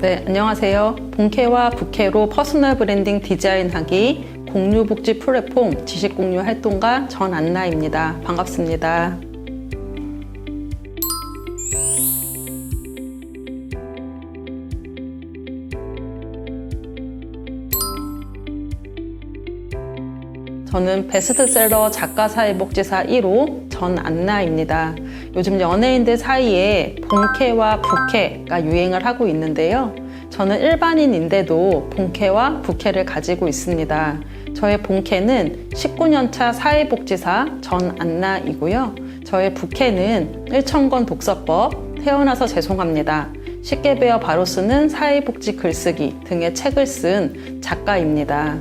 네, 안녕하세요. 본캐와 부캐로 퍼스널 브랜딩 디자인하기 공유복지 플랫폼 지식 공유 활동가 전안나입니다. 반갑습니다. 저는 베스트셀러 작가 사회복지사 1호 전안나입니다. 요즘 연예인들 사이에 본캐와 부캐가 유행을 하고 있는데요. 저는 일반인인데도 본캐와 부캐를 가지고 있습니다. 저의 본캐는 19년차 사회복지사 전안나이고요. 저의 부캐는 1천권 독서법, 태어나서 죄송합니다. 쉽게 배워 바로 쓰는 사회복지 글쓰기 등의 책을 쓴 작가입니다.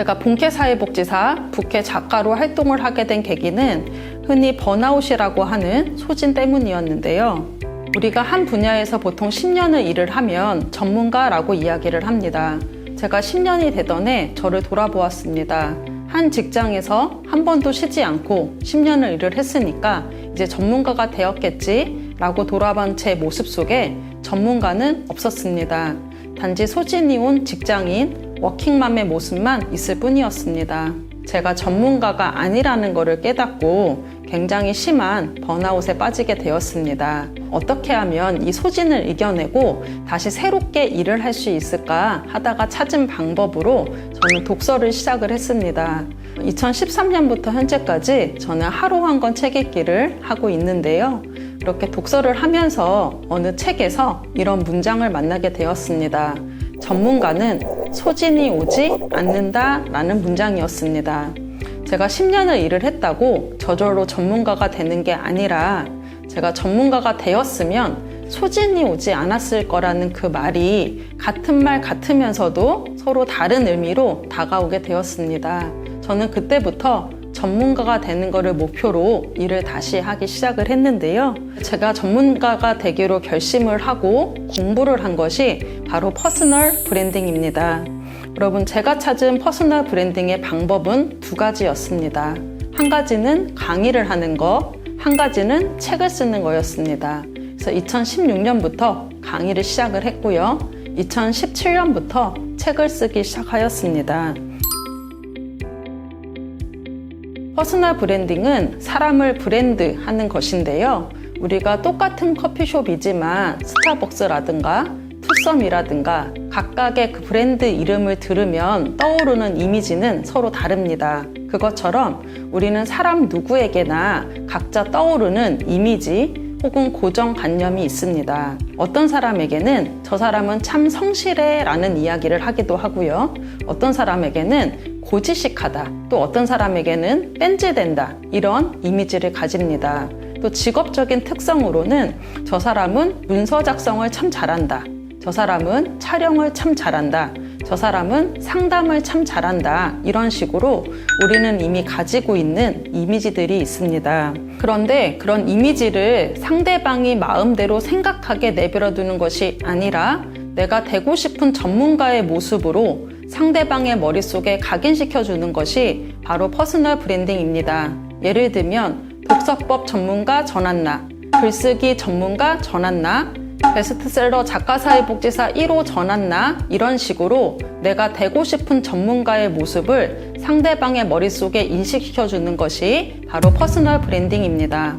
제가 본캐 사회복지사, 부캐 작가로 활동을 하게 된 계기는 흔히 번아웃이라고 하는 소진 때문이었는데요. 우리가 한 분야에서 보통 10년을 일을 하면 전문가라고 이야기를 합니다. 제가 10년이 되던 해 저를 돌아보았습니다. 한 직장에서 한 번도 쉬지 않고 10년을 일을 했으니까 이제 전문가가 되었겠지 라고 돌아본 제 모습 속에 전문가는 없었습니다. 단지 소진이 온 직장인, 워킹맘의 모습만 있을 뿐이었습니다. 제가 전문가가 아니라는 것을 깨닫고 굉장히 심한 번아웃에 빠지게 되었습니다. 어떻게 하면 이 소진을 이겨내고 다시 새롭게 일을 할 수 있을까 하다가 찾은 방법으로 저는 독서를 시작을 했습니다. 2013년부터 현재까지 저는 하루 한 권 책 읽기를 하고 있는데요. 이렇게 독서를 하면서 어느 책에서 이런 문장을 만나게 되었습니다. 전문가는 소진이 오지 않는다 라는 문장이었습니다. 제가 10년을 일을 했다고 저절로 전문가가 되는 게 아니라 제가 전문가가 되었으면 소진이 오지 않았을 거라는 그 말이 같은 말 같으면서도 서로 다른 의미로 다가오게 되었습니다. 저는 그때부터 전문가가 되는 것을 목표로 일을 다시 하기 시작을 했는데요. 제가 전문가가 되기로 결심을 하고 공부를 한 것이 바로 퍼스널 브랜딩입니다. 여러분, 제가 찾은 퍼스널 브랜딩의 방법은 두 가지였습니다. 한 가지는 강의를 하는 거, 한 가지는 책을 쓰는 거였습니다. 그래서 2016년부터 강의를 시작을 했고요. 2017년부터 책을 쓰기 시작하였습니다. 퍼스널 브랜딩은 사람을 브랜드 하는 것인데요. 우리가 똑같은 커피숍이지만 스타벅스라든가 투썸이라든가 각각의 그 브랜드 이름을 들으면 떠오르는 이미지는 서로 다릅니다. 그것처럼 우리는 사람 누구에게나 각자 떠오르는 이미지 혹은 고정관념이 있습니다. 어떤 사람에게는 저 사람은 참 성실해 라는 이야기를 하기도 하고요. 어떤 사람에게는 고지식하다. 또 어떤 사람에게는 뺀질된다. 이런 이미지를 가집니다. 또 직업적인 특성으로는 저 사람은 문서 작성을 참 잘한다. 저 사람은 촬영을 참 잘한다. 저 사람은 상담을 참 잘한다. 이런 식으로 우리는 이미 가지고 있는 이미지들이 있습니다. 그런데 그런 이미지를 상대방이 마음대로 생각하게 내버려 두는 것이 아니라 내가 되고 싶은 전문가의 모습으로 상대방의 머릿속에 각인시켜 주는 것이 바로 퍼스널 브랜딩입니다. 예를 들면 독서법 전문가 전한나, 글쓰기 전문가 전한나, 베스트셀러 작가사회복지사 1호 전한나 이런 식으로 내가 되고 싶은 전문가의 모습을 상대방의 머릿속에 인식시켜 주는 것이 바로 퍼스널 브랜딩입니다.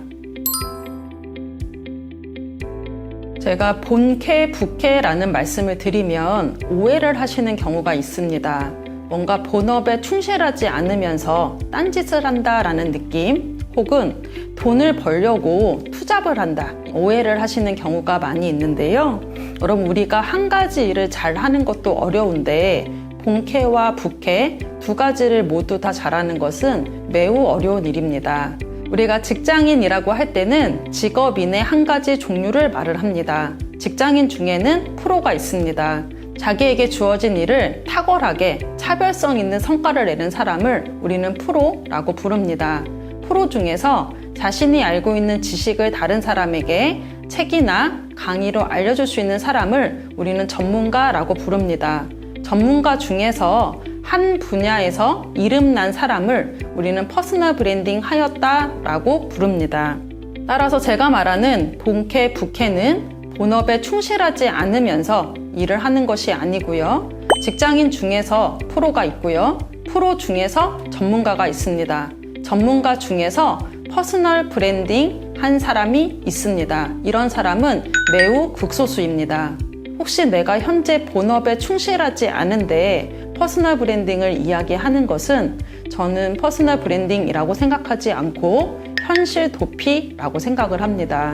제가 본캐, 부캐라는 말씀을 드리면 오해를 하시는 경우가 있습니다. 뭔가 본업에 충실하지 않으면서 딴짓을 한다라는 느낌, 혹은 돈을 벌려고 투잡을 한다. 오해를 하시는 경우가 많이 있는데요. 여러분, 우리가 한 가지 일을 잘 하는 것도 어려운데, 본캐와 부캐 두 가지를 모두 다 잘하는 것은 매우 어려운 일입니다. 우리가 직장인이라고 할 때는 직업인의 한 가지 종류를 말을 합니다. 직장인 중에는 프로가 있습니다. 자기에게 주어진 일을 탁월하게 차별성 있는 성과를 내는 사람을 우리는 프로라고 부릅니다. 프로 중에서 자신이 알고 있는 지식을 다른 사람에게 책이나 강의로 알려줄 수 있는 사람을 우리는 전문가라고 부릅니다. 전문가 중에서 한 분야에서 이름난 사람을 우리는 퍼스널 브랜딩 하였다라고 부릅니다. 따라서 제가 말하는 본캐, 부캐는 본업에 충실하지 않으면서 일을 하는 것이 아니고요. 직장인 중에서 프로가 있고요. 프로 중에서 전문가가 있습니다. 전문가 중에서 퍼스널 브랜딩 한 사람이 있습니다. 이런 사람은 매우 극소수입니다. 혹시 내가 현재 본업에 충실하지 않은데 퍼스널 브랜딩을 이야기하는 것은 저는 퍼스널 브랜딩이라고 생각하지 않고 현실 도피라고 생각을 합니다.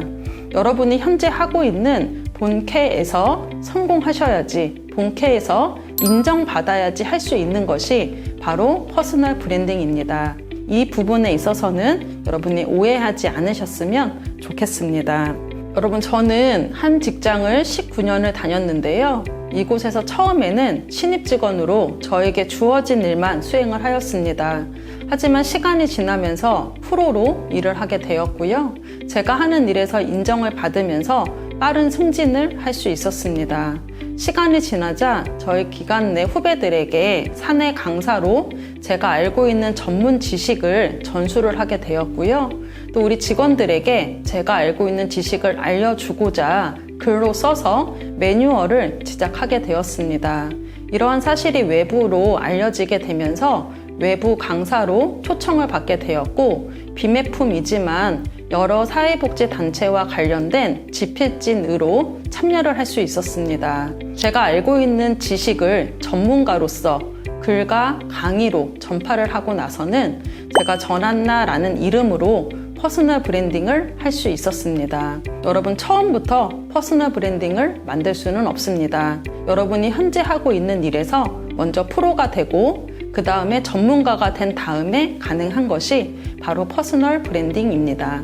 여러분이 현재 하고 있는 본캐에서 성공하셔야지, 본캐에서 인정받아야지 할 수 있는 것이 바로 퍼스널 브랜딩입니다. 이 부분에 있어서는 여러분이 오해하지 않으셨으면 좋겠습니다. 여러분, 저는 한 직장을 19년을 다녔는데요. 이곳에서 처음에는 신입 직원으로 저에게 주어진 일만 수행을 하였습니다. 하지만 시간이 지나면서 프로로 일을 하게 되었고요. 제가 하는 일에서 인정을 받으면서 빠른 승진을 할 수 있었습니다. 시간이 지나자 저희 기관 내 후배들에게 사내 강사로 제가 알고 있는 전문 지식을 전수를 하게 되었고요. 또 우리 직원들에게 제가 알고 있는 지식을 알려주고자 글로 써서 매뉴얼을 제작하게 되었습니다. 이러한 사실이 외부로 알려지게 되면서 외부 강사로 초청을 받게 되었고 비매품이지만 여러 사회복지 단체와 관련된 집필진으로 참여를 할 수 있었습니다. 제가 알고 있는 지식을 전문가로서 글과 강의로 전파를 하고 나서는 제가 전한나라는 이름으로 퍼스널 브랜딩을 할 수 있었습니다. 여러분 처음부터 퍼스널 브랜딩을 만들 수는 없습니다. 여러분이 현재 하고 있는 일에서 먼저 프로가 되고 그 다음에 전문가가 된 다음에 가능한 것이 바로 퍼스널 브랜딩입니다.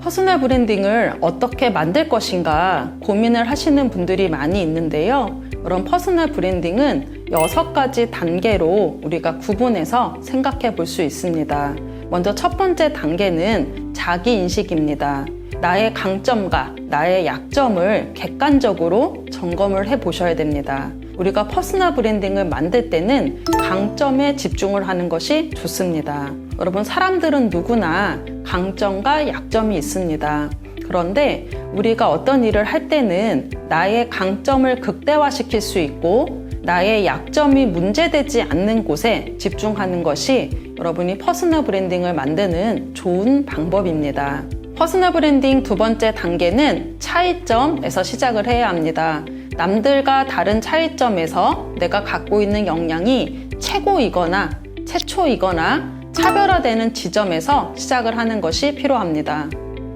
퍼스널 브랜딩을 어떻게 만들 것인가 고민을 하시는 분들이 많이 있는데요. 그런 퍼스널 브랜딩은 여섯 가지 단계로 우리가 구분해서 생각해 볼 수 있습니다. 먼저 첫 번째 단계는 자기 인식입니다. 나의 강점과 나의 약점을 객관적으로 점검을 해 보셔야 됩니다. 우리가 퍼스널 브랜딩을 만들 때는 강점에 집중을 하는 것이 좋습니다. 여러분, 사람들은 누구나 강점과 약점이 있습니다. 그런데 우리가 어떤 일을 할 때는 나의 강점을 극대화시킬 수 있고 나의 약점이 문제되지 않는 곳에 집중하는 것이 여러분이 퍼스널 브랜딩을 만드는 좋은 방법입니다. 퍼스널 브랜딩 두 번째 단계는 차이점에서 시작을 해야 합니다. 남들과 다른 차이점에서 내가 갖고 있는 역량이 최고이거나 최초이거나 차별화되는 지점에서 시작을 하는 것이 필요합니다.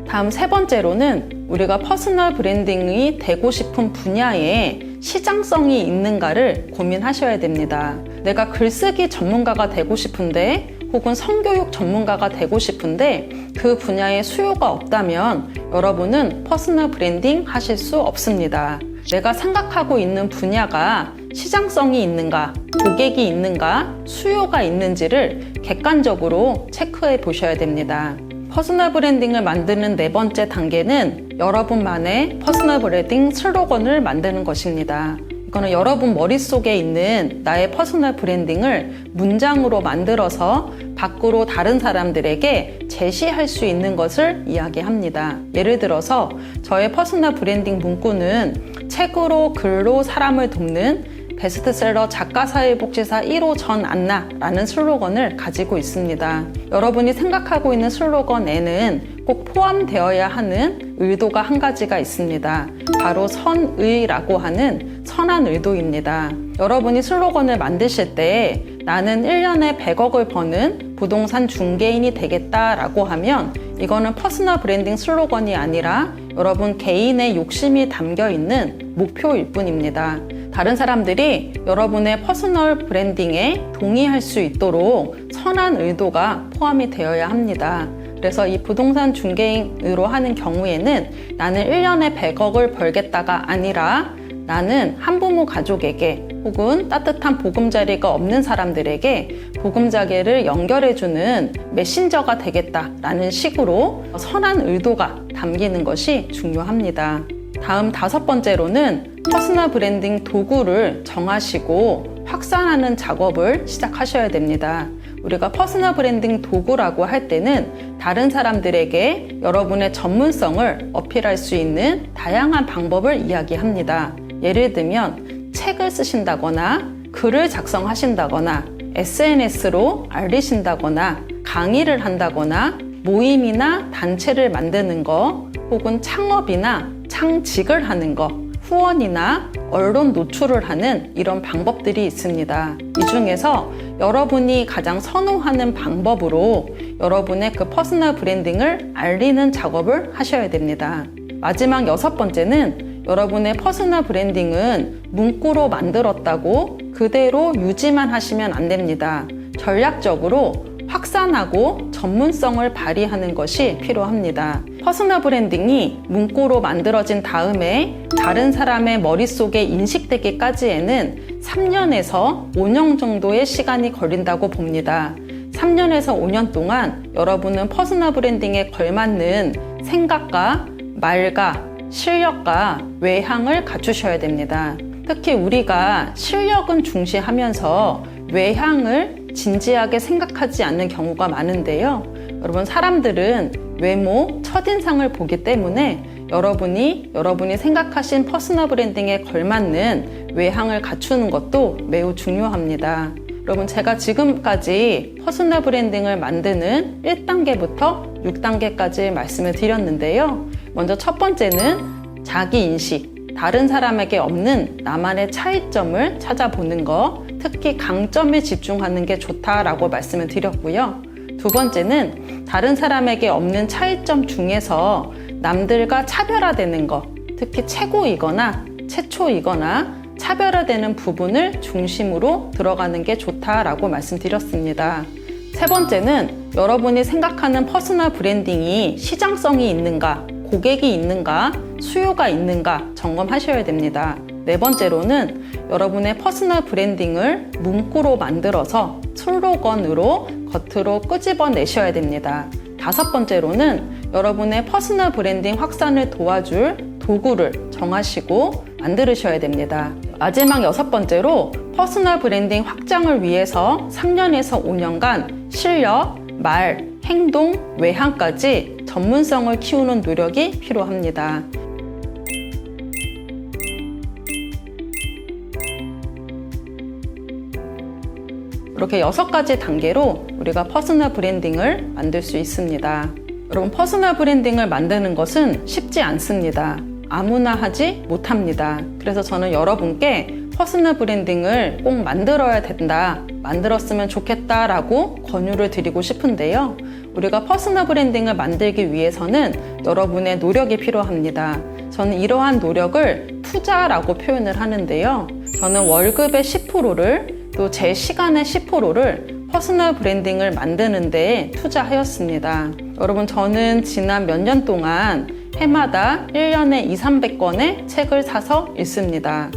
다음 세 번째로는 우리가 퍼스널 브랜딩이 되고 싶은 분야에 시장성이 있는가를 고민하셔야 됩니다. 내가 글쓰기 전문가가 되고 싶은데 혹은 성교육 전문가가 되고 싶은데 그 분야에 수요가 없다면 여러분은 퍼스널 브랜딩 하실 수 없습니다. 내가 생각하고 있는 분야가 시장성이 있는가, 고객이 있는가, 수요가 있는지를 객관적으로 체크해 보셔야 됩니다. 퍼스널 브랜딩을 만드는 네 번째 단계는 여러분만의 퍼스널 브랜딩 슬로건을 만드는 것입니다. 이거는 여러분 머릿속에 있는 나의 퍼스널 브랜딩을 문장으로 만들어서 밖으로 다른 사람들에게 제시할 수 있는 것을 이야기합니다. 예를 들어서 저의 퍼스널 브랜딩 문구는 책으로 글로 사람을 돕는 베스트셀러 작가사회복지사 1호 전 안나라는 슬로건을 가지고 있습니다. 여러분이 생각하고 있는 슬로건에는 꼭 포함되어야 하는 의도가 한 가지가 있습니다. 바로 선의라고 하는 선한 의도입니다. 여러분이 슬로건을 만드실 때 나는 1년에 100억을 버는 부동산 중개인이 되겠다라고 하면 이거는 퍼스널 브랜딩 슬로건이 아니라 여러분 개인의 욕심이 담겨 있는 목표일 뿐입니다. 다른 사람들이 여러분의 퍼스널 브랜딩에 동의할 수 있도록 선한 의도가 포함이 되어야 합니다. 그래서 이 부동산 중개인으로 하는 경우에는 나는 1년에 100억을 벌겠다가 아니라 나는 한부모 가족에게 혹은 따뜻한 보금자리가 없는 사람들에게 보금자리를 연결해주는 메신저가 되겠다라는 식으로 선한 의도가 담기는 것이 중요합니다. 다음 다섯 번째로는 퍼스널 브랜딩 도구를 정하시고 확산하는 작업을 시작하셔야 됩니다. 우리가 퍼스널 브랜딩 도구라고 할 때는 다른 사람들에게 여러분의 전문성을 어필할 수 있는 다양한 방법을 이야기합니다. 예를 들면 책을 쓰신다거나 글을 작성하신다거나 SNS로 알리신다거나 강의를 한다거나 모임이나 단체를 만드는 거 혹은 창업이나 창직을 하는 거 후원이나 언론 노출을 하는 이런 방법들이 있습니다. 이 중에서 여러분이 가장 선호하는 방법으로 여러분의 그 퍼스널 브랜딩을 알리는 작업을 하셔야 됩니다. 마지막 여섯 번째는 여러분의 퍼스널 브랜딩은 문구로 만들었다고 그대로 유지만 하시면 안 됩니다. 전략적으로 확산하고 전문성을 발휘하는 것이 필요합니다. 퍼스널 브랜딩이 문구로 만들어진 다음에 다른 사람의 머릿속에 인식되기까지에는 3년에서 5년 정도의 시간이 걸린다고 봅니다. 3년에서 5년 동안 여러분은 퍼스널 브랜딩에 걸맞는 생각과 말과 실력과 외향을 갖추셔야 됩니다. 특히 우리가 실력은 중시하면서 외향을 진지하게 생각하지 않는 경우가 많은데요. 여러분, 사람들은 외모, 첫인상을 보기 때문에 여러분이 여러분이 생각하신 퍼스널 브랜딩에 걸맞는 외향을 갖추는 것도 매우 중요합니다. 여러분, 제가 지금까지 퍼스널 브랜딩을 만드는 1단계부터 6단계까지 말씀을 드렸는데요. 먼저 첫 번째는 자기 인식. 다른 사람에게 없는 나만의 차이점을 찾아보는 거, 특히 강점에 집중하는 게 좋다라고 말씀을 드렸고요. 두 번째는 다른 사람에게 없는 차이점 중에서 남들과 차별화되는 거, 특히 최고이거나 최초이거나 차별화되는 부분을 중심으로 들어가는 게 좋다라고 말씀드렸습니다. 세 번째는 여러분이 생각하는 퍼스널 브랜딩이 시장성이 있는가, 고객이 있는가, 수요가 있는가 점검하셔야 됩니다. 네 번째로는 여러분의 퍼스널 브랜딩을 문구로 만들어서 슬로건으로 겉으로 끄집어 내셔야 됩니다. 다섯 번째로는 여러분의 퍼스널 브랜딩 확산을 도와줄 도구를 정하시고 만들으셔야 됩니다. 마지막 여섯 번째로 퍼스널 브랜딩 확장을 위해서 3년에서 5년간 실력, 말, 행동, 외향까지 전문성을 키우는 노력이 필요합니다. 이렇게 여섯 가지 단계로 우리가 퍼스널 브랜딩을 만들 수 있습니다. 여러분, 퍼스널 브랜딩을 만드는 것은 쉽지 않습니다. 아무나 하지 못합니다. 그래서 저는 여러분께 퍼스널 브랜딩을 꼭 만들어야 된다, 만들었으면 좋겠다라고 권유를 드리고 싶은데요. 우리가 퍼스널 브랜딩을 만들기 위해서는 여러분의 노력이 필요합니다. 저는 이러한 노력을 투자라고 표현을 하는데요. 저는 월급의 10%를 또 제 시간의 10%를 퍼스널 브랜딩을 만드는 데 투자하였습니다. 여러분, 저는 지난 몇 년 동안 해마다 1년에 2, 300권의 책을 사서 읽습니다.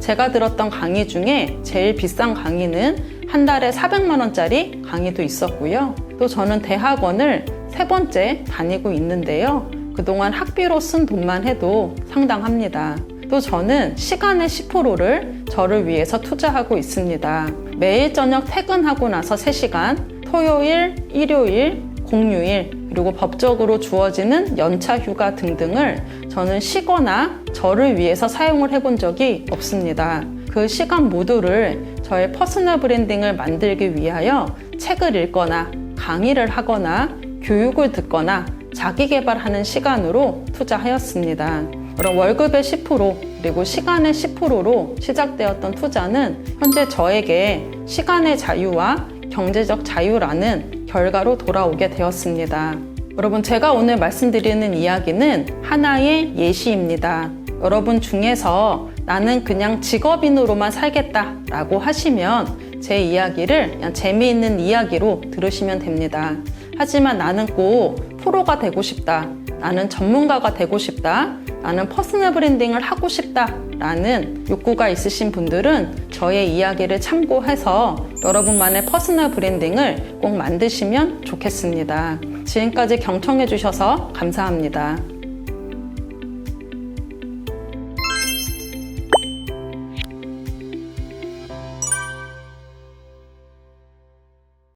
제가 들었던 강의 중에 제일 비싼 강의는 한 달에 400만 원짜리 강의도 있었고요. 또 저는 대학원을 세 번째 다니고 있는데요. 그동안 학비로 쓴 돈만 해도 상당합니다. 또 저는 시간의 10%를 저를 위해서 투자하고 있습니다. 매일 저녁 퇴근하고 나서 3시간, 토요일, 일요일, 공휴일, 그리고 법적으로 주어지는 연차 휴가 등등을 저는 쉬거나 저를 위해서 사용을 해본 적이 없습니다. 그 시간 모두를 저의 퍼스널 브랜딩을 만들기 위하여 책을 읽거나 강의를 하거나 교육을 듣거나 자기 개발하는 시간으로 투자하였습니다. 그럼 월급의 10% 그리고 시간의 10%로 시작되었던 투자는 현재 저에게 시간의 자유와 경제적 자유라는 결과로 돌아오게 되었습니다. 여러분, 제가 오늘 말씀드리는 이야기는 하나의 예시입니다. 여러분 중에서 나는 그냥 직업인으로만 살겠다 라고 하시면 제 이야기를 그냥 재미있는 이야기로 들으시면 됩니다. 하지만 나는 꼭 프로가 되고 싶다. 나는 전문가가 되고 싶다. 나는 퍼스널 브랜딩을 하고 싶다. 라는 욕구가 있으신 분들은 저의 이야기를 참고해서 여러분만의 퍼스널 브랜딩을 꼭 만드시면 좋겠습니다. 지금까지 경청해 주셔서 감사합니다.